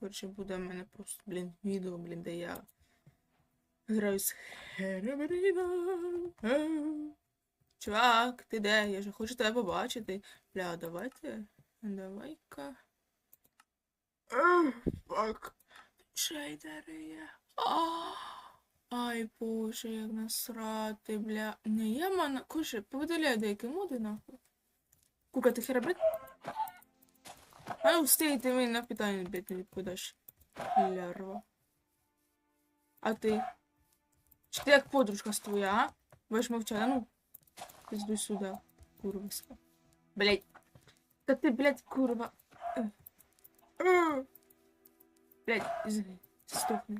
Коротше, буде в мене просто, блін, відео, блін, де я граю з Херобріном. Чувак, ти де? Я ж хочу тебе побачити. Бля, давайте. Давай-ка. Фак. Шейдери є. Ай, боже, як насрати, бля. Не, я мана. Коротше, повидаляю деякі моди, нахуй. Кука, ти херабрит? А ну встань, ты меня на питание, блядь, не подашь. лерва. А ты? Что ты как подружка с твоя, а? Будешь молчать, а ну? Пиздуй сюда, курва. Блять, Да ты, блять, курва. Блять, извини, стукни.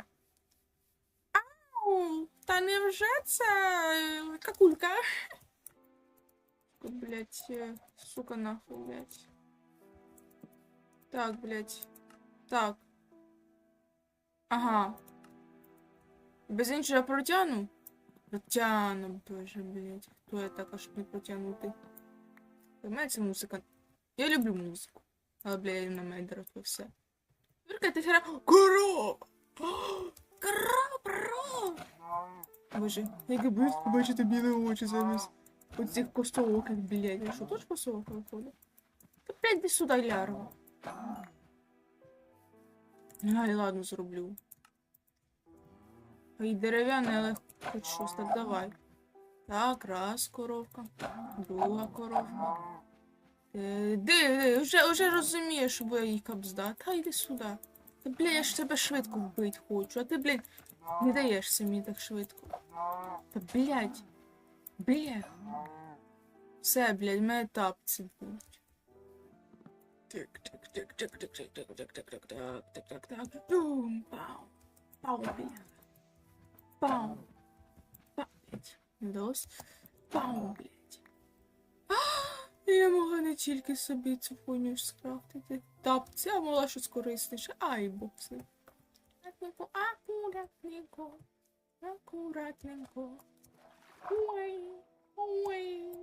Ау, та не вжаться, э, какулька. Блять, э, сука нахуй, блять. Так, блядь. Так. Ага. Без іншого протягну? Протягну, боже, блядь. Хто я така, щоб не протягнути? Понимається музика? Я люблю музику. Але, блядь, на мене дорого все. Вірка, ти хера... Корова! Корова, корова! Боже, як близько побачити білі очі замість оцих косооких, блядь. Я що, теж косоока виходить? Та, блядь, іди сюди, лярва. Ай, ладно, зроблю. Ай, дерев'яне, але хоч щось, так давай. Так, раз коровка, друга коровка. Е, Де, де, вже, вже розумієш, що буде їй кабзда. Та йди сюди. Та, бля, я ж тебе швидко вбити хочу, а ти, блядь, не даєшся мені так швидко. Та, блядь. Бля. Все, блядь, мене тапці будуть. Тик, тик, тик, тик, тик, тик, тик, тик, тик, тик, так, так, так. Бум, пау. Пау, блядь. Пау. Пау, блядь. Вдалось? Пау, блядь. Я могла не тільки собі цю хуйню скрафтити. Тапці, а могла щось корисніше. Ай, бокси. Акуратненько, акуратненько, акуратненько. Ой, ой.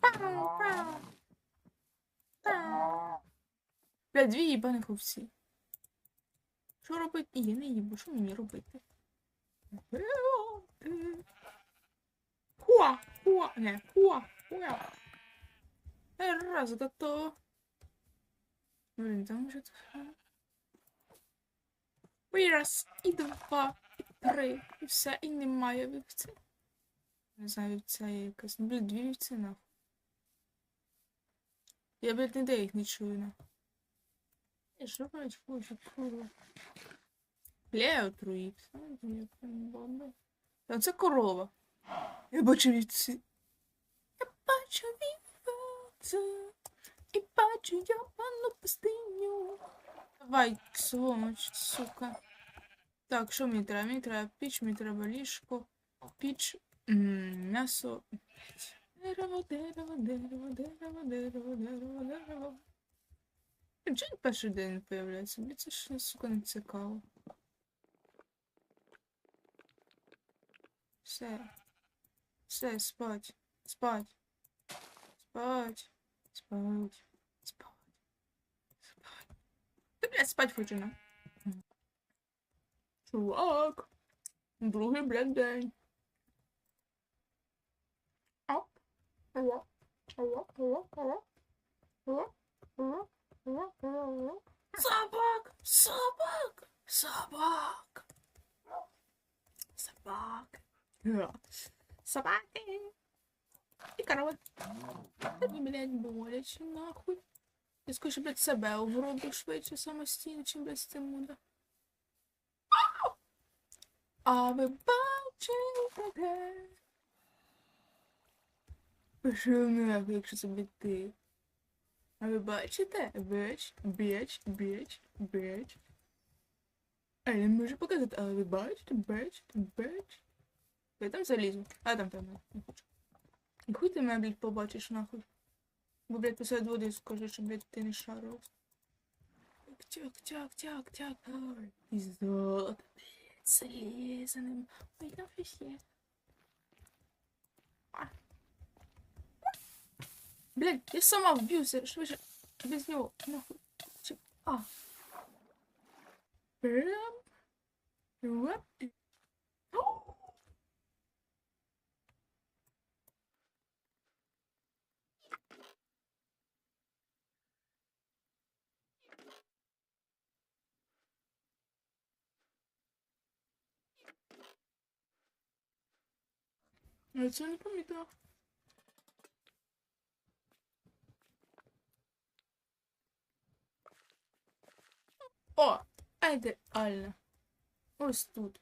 Пау, пау. Пау. Бля, дві їбаних овці. Що робити? І я не їбу, що мені робити? Хуа, хуа, не, хуа, хуа. Раз, готово. Блін, там вже це. І раз, і два, і три, і все, і немає вівці. Не знаю, вівця є якась. Ну, блін, дві вівці нахуй. Я, блядь, ніде їх не чую нахуй. Я що блядь, хочу, отруївся. Та це корова. Я бачу вівці. Я бачу вівцю. І бачу я пану пустиню. Давай, сволоч, сука. Так, що мені треба? Мені треба піч, мені треба ліжко, піч, м'ясо. Дерево, дерево, дерево, дерево, дерево, дерево, дерево. Чому він перший день не появляється? Блін, це ж, сука, не цікаво. Все. Все, спать. Спать. Спать. Спать. Спать. Спать. Ти, блядь, спать хочу, на. Чувак. Другий, блядь, день. Оп. Оп. Оп. Оп. Оп. Оп. Оп. Оп. Оп. Собак! Собак! Собак! Собак! Собаки! І корови. Мені, блядь, боляче, нахуй. Я скажу, блядь, себе оброблю швидше самостійно, чим блядь, з цим буде. А ви бачите де? Пішов нахуй, якщо це блядь, ти. А ви бачите? Біч, біч, біч, біч. А я не можу показати, але ви бачите, бачите, бачите. Я там залізу. А там там не хочу. Хуй ти мене, блядь, побачиш нахуй. Бо, блядь, посеред води скажи, що, блядь, ти не шарив. Тяк, тяк, тяк, тяк. І золото, блядь, залізаним. Ой, там щось є. il est somme vieux c'est je О, ідеально. Ось тут.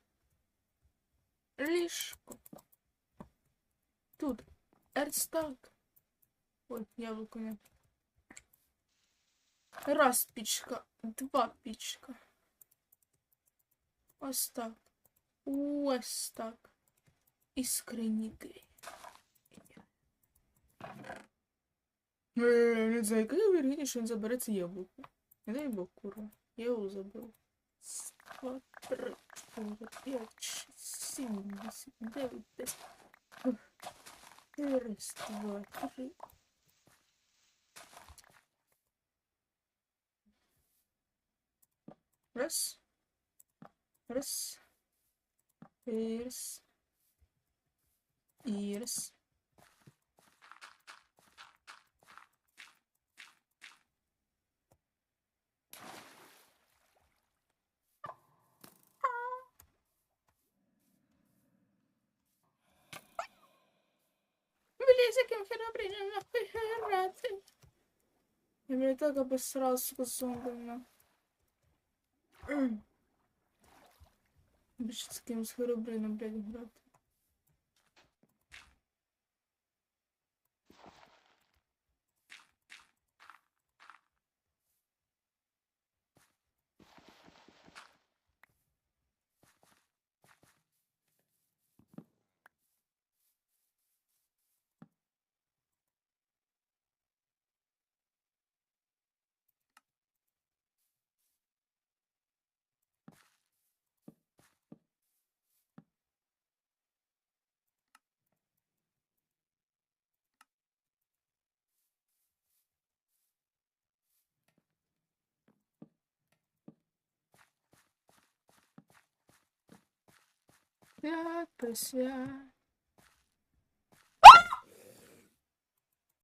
Ліжко. Тут. Ерстак. Ой, яблуко не. Раз пічка, два пічка. Ось так. Ось так. І скрині Не знаю, яка вірогідність, він забере яблуко. Не дай Бог, курва. Я його заберу. Два, три, чотири, п'ять, шість, сім, вісім, дев'ять, десять. Раз, два, три. Раз. Раз. І раз. Блин, с каким херобрином нахуй грати? Я мене так обосрал, сука, зомбами. Більше з кимось херобрином, блядь, грати. Свят, присвят.